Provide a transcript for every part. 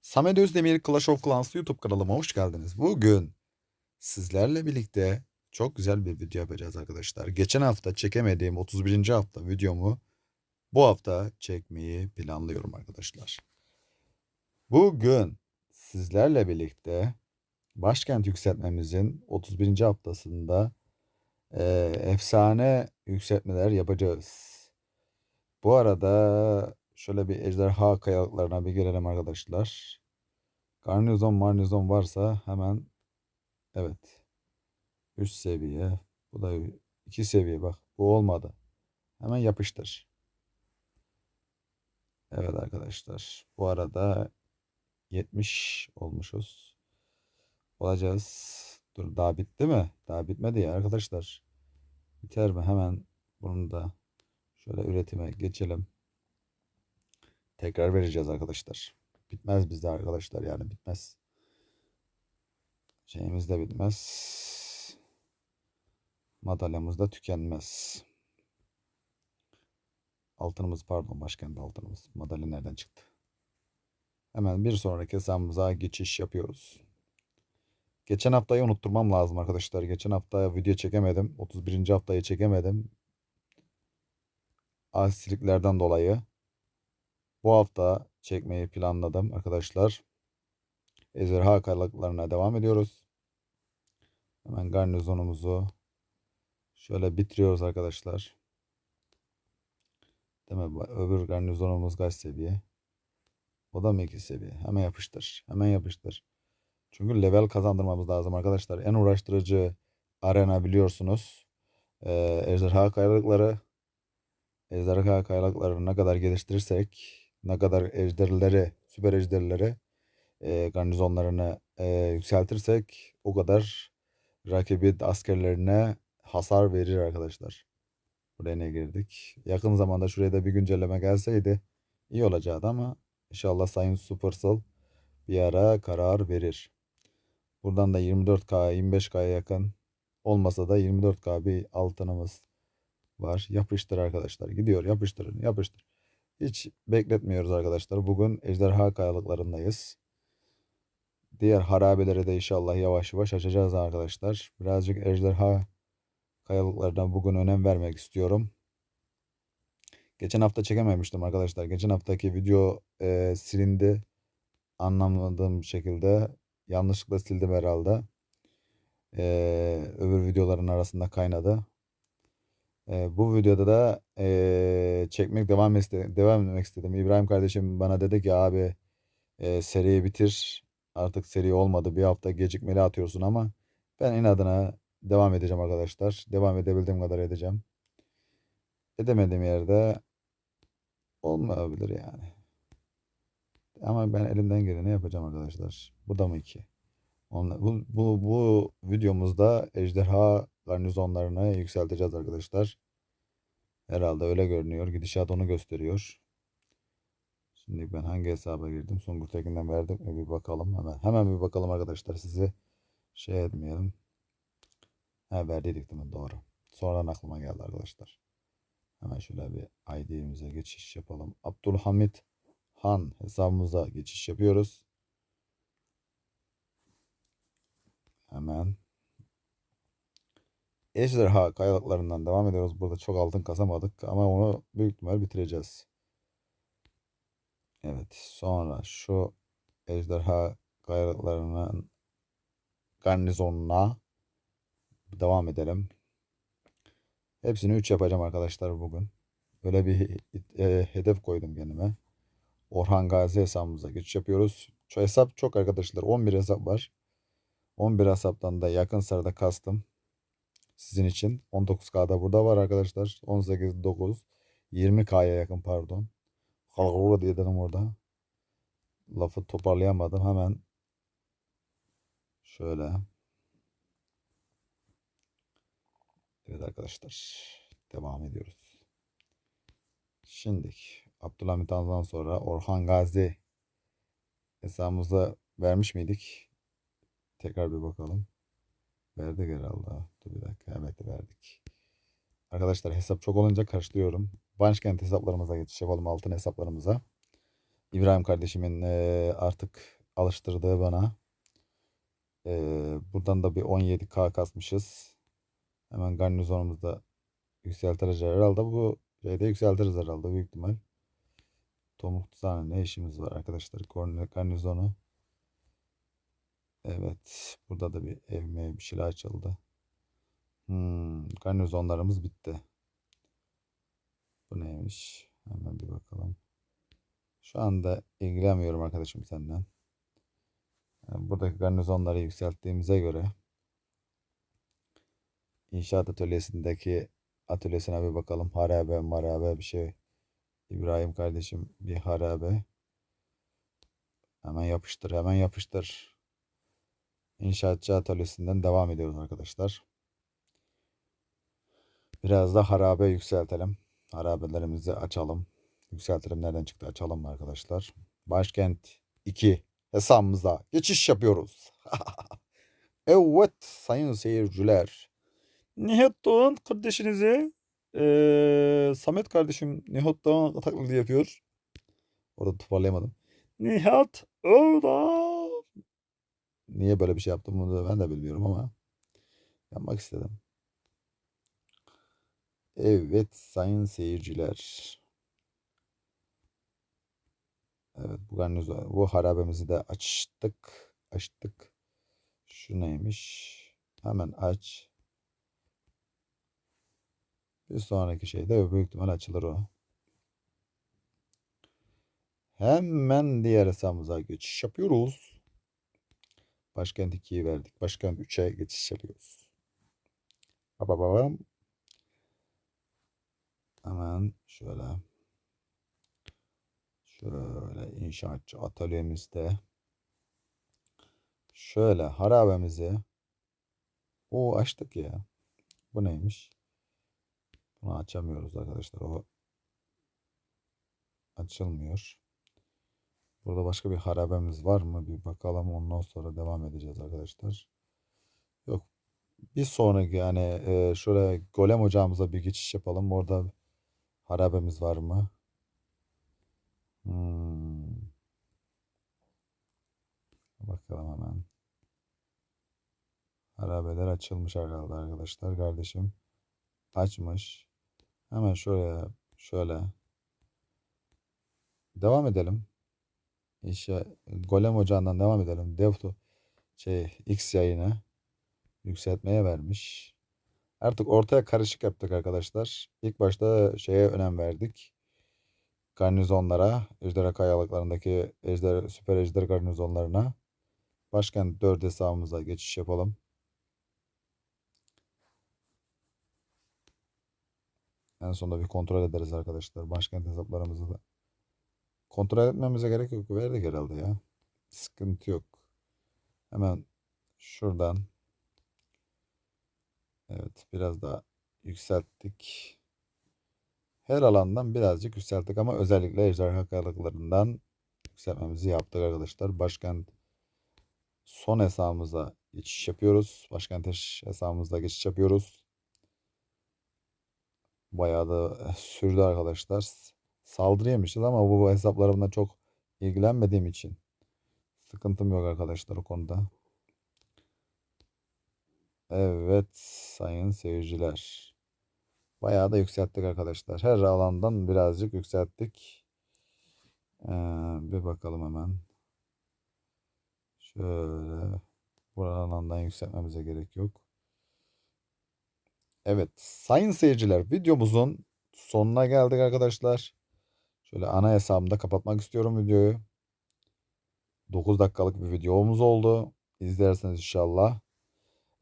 Samet Özdemir Clash of Clans YouTube kanalıma hoş geldiniz. Bugün sizlerle birlikte çok güzel bir video yapacağız arkadaşlar. Geçen hafta çekemediğim 31. hafta videomu bu hafta çekmeyi planlıyorum arkadaşlar. Bugün sizlerle birlikte başkent yükseltmemizin 31. haftasında eee, efsane yükseltmeler yapacağız. Bu arada şöyle bir ejderha kayalıklarına bir girelim arkadaşlar. Garnizon marnizon varsa hemen evet 3 seviye bu da 2 seviye bak bu olmadı. Hemen yapıştır. Evet arkadaşlar bu arada 70 olmuşuz. Olacağız. Dur daha bitti mi? Daha bitmedi ya arkadaşlar. Biter mi? Hemen bunu da şöyle üretime geçelim. Tekrar vereceğiz arkadaşlar. Bitmez bizde arkadaşlar yani bitmez. Şeyimiz de bitmez. Madalyamız da tükenmez. Altınımız pardon başkent altınımız. Madalya nereden çıktı? Hemen bir sonraki hesabımıza geçiş yapıyoruz. Geçen haftayı unutturmam lazım arkadaşlar. Geçen hafta video çekemedim. 31. haftayı çekemedim. Aksiliklerden dolayı. Bu hafta çekmeyi planladım arkadaşlar. Ejderha kayalıklarına devam ediyoruz. Hemen garnizonumuzu şöyle bitiriyoruz arkadaşlar. Değil mi? Öbür garnizonumuz kaç seviye? O da mı iki seviye? Hemen yapıştır. Hemen yapıştır. Çünkü level kazandırmamız lazım arkadaşlar. En uğraştırıcı arena biliyorsunuz. Ee, ejderha kayalıkları. Ejderha kayalıkları ne kadar geliştirirsek ne kadar ejderleri, süper ejderleri e, garnizonlarını e, yükseltirsek o kadar rakibin askerlerine hasar verir arkadaşlar. Buraya ne girdik? Yakın zamanda şuraya da bir güncelleme gelseydi iyi olacaktı ama inşallah Sayın Supercell bir ara karar verir. Buradan da 24K, 25K'ya yakın olmasa da 24K bir altınımız var. Yapıştır arkadaşlar. Gidiyor yapıştırın yapıştır. Hiç bekletmiyoruz arkadaşlar. Bugün ejderha kayalıklarındayız. Diğer harabeleri de inşallah yavaş yavaş açacağız arkadaşlar. Birazcık ejderha kayalıklarına bugün önem vermek istiyorum. Geçen hafta çekememiştim arkadaşlar. Geçen haftaki video e, silindi. Anlamadığım şekilde yanlışlıkla sildim herhalde. E, öbür videoların arasında kaynadı. Bu videoda da e, çekmek devam iste devam etmek istedim. İbrahim kardeşim bana dedi ki abi e, seriyi bitir. Artık seri olmadı. Bir hafta gecikmeli atıyorsun ama ben inadına devam edeceğim arkadaşlar. Devam edebildiğim kadar edeceğim. Edemediğim yerde olmayabilir yani. Ama ben elimden geleni yapacağım arkadaşlar. Bu da mı iki? Onla- Bu, bu, bu videomuzda ejderha garnizonlarını yükselteceğiz arkadaşlar. Herhalde öyle görünüyor. Gidişat onu gösteriyor. Şimdi ben hangi hesaba girdim? Sungur Tekin'den verdik mi bir bakalım hemen. Hemen bir bakalım arkadaşlar sizi şey etmeyelim. Ha verdiydik değil mi? Doğru. Sonradan aklıma geldi arkadaşlar. Hemen şöyle bir ID'mize geçiş yapalım. Abdülhamit Han hesabımıza geçiş yapıyoruz. Hemen Ejderha kayalıklarından devam ediyoruz. Burada çok altın kasamadık ama onu büyük ihtimal bitireceğiz. Evet, sonra şu ejderha kayalıklarının garnizonuna devam edelim. Hepsini 3 yapacağım arkadaşlar bugün. Böyle bir e, hedef koydum kendime. Orhan Gazi hesabımıza geçiş yapıyoruz. Şu hesap çok arkadaşlar. 11 hesap var. 11 hesaptan da yakın sırada kastım. Sizin için. 19K'da burada var arkadaşlar. 18, 9, 20K'ya yakın pardon. Kalkura diye dedim orada. Lafı toparlayamadım. Hemen şöyle. Evet arkadaşlar. Devam ediyoruz. Şimdi Abdülhamit Han'dan sonra Orhan Gazi hesabımıza vermiş miydik? Tekrar bir bakalım. Verdik herhalde. Dur bir dakika. Evet verdik. Arkadaşlar hesap çok olunca karıştırıyorum. Başkent hesaplarımıza geçiş yapalım. Altın hesaplarımıza. İbrahim kardeşimin eee, artık alıştırdığı bana. Eee, buradan da bir 17k kasmışız. Hemen garnizonumuzu da yükseltiriz herhalde. Bu şeyde yükseltiriz herhalde büyük ihtimal. Tomruk tuzağına ne işimiz var arkadaşlar? Garnizonu. Evet. Burada da bir evme bir şeyler açıldı. Hmm, garnizonlarımız bitti. Bu neymiş? Hemen bir bakalım. Şu anda ilgilenmiyorum arkadaşım senden. Yani buradaki garnizonları yükselttiğimize göre inşaat atölyesindeki atölyesine bir bakalım. Harabe marabe bir şey. İbrahim kardeşim bir harabe. Hemen yapıştır hemen yapıştır. İnşaatçı atölyesinden devam ediyoruz arkadaşlar. Biraz da harabe yükseltelim. Harabelerimizi açalım. Yükseltelim. Nereden çıktı? Açalım arkadaşlar. Başkent 2 hesabımıza geçiş yapıyoruz. evet sayın seyirciler. Nihat Doğan kardeşinize eee, Samet kardeşim Nihat Doğan taklidi yapıyor. Orada toparlayamadım. Nihat orada. Niye böyle bir şey yaptım bunu da ben de bilmiyorum ama yapmak istedim. Evet sayın seyirciler. Evet bu garnizon bu harabemizi de açtık. Açtık. Şu neymiş? Hemen aç. Bir sonraki şeyde büyük ihtimal açılır o. Hemen diğer hesabımıza geçiş yapıyoruz. Başkent 2'yi verdik. Başkent 3'e geçiş yapıyoruz. Bababam. Hemen şöyle. Şöyle inşaatçı atölyemizde. Şöyle harabemizi. O açtık ya. Bu neymiş? Bunu açamıyoruz arkadaşlar. O açılmıyor. Burada başka bir harabemiz var mı? Bir bakalım. Ondan sonra devam edeceğiz arkadaşlar. Yok. Bir sonraki yani e, şöyle golem ocağımıza bir geçiş yapalım. Orada harabemiz var mı? Hmm. Bakalım hemen. Harabeler açılmış herhalde arkadaşlar kardeşim. Açmış. Hemen şöyle şöyle devam edelim. İşe Golem Ocağı'ndan devam edelim. Devto şey X yayını yükseltmeye vermiş. Artık ortaya karışık yaptık arkadaşlar. İlk başta şeye önem verdik. Garnizonlara, ejderha kayalıklarındaki ejder, süper ejder garnizonlarına. Başkent 4 hesabımıza geçiş yapalım. En sonunda bir kontrol ederiz arkadaşlar. Başkent hesaplarımızı da. Kontrol etmemize gerek yok. Verdik herhalde ya. Sıkıntı yok. Hemen şuradan. Evet biraz daha yükselttik. Her alandan birazcık yükselttik ama özellikle ejderha kayalıklarından yükseltmemizi yaptık arkadaşlar. Başkent son hesabımıza geçiş yapıyoruz. Başkent hesabımızda geçiş yapıyoruz. Bayağı da sürdü arkadaşlar. Saldırı ama bu hesaplarımla çok ilgilenmediğim için sıkıntım yok arkadaşlar o konuda. Evet sayın seyirciler. Bayağı da yükselttik arkadaşlar. Her alandan birazcık yükselttik. Ee, bir bakalım hemen. Şöyle. Bu alandan yükseltmemize gerek yok. Evet sayın seyirciler videomuzun sonuna geldik arkadaşlar. Şöyle ana hesabımda kapatmak istiyorum videoyu. 9 dakikalık bir videomuz oldu. İzlerseniz inşallah.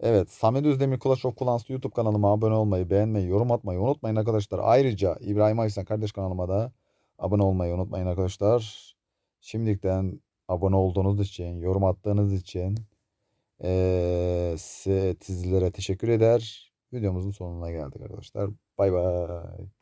Evet Samet Özdemir Clash of Clans YouTube kanalıma abone olmayı, beğenmeyi, yorum atmayı unutmayın arkadaşlar. Ayrıca İbrahim Aysan kardeş kanalıma da abone olmayı unutmayın arkadaşlar. Şimdilikten abone olduğunuz için, yorum attığınız için ee, sizlere teşekkür eder. Videomuzun sonuna geldik arkadaşlar. Bay bay.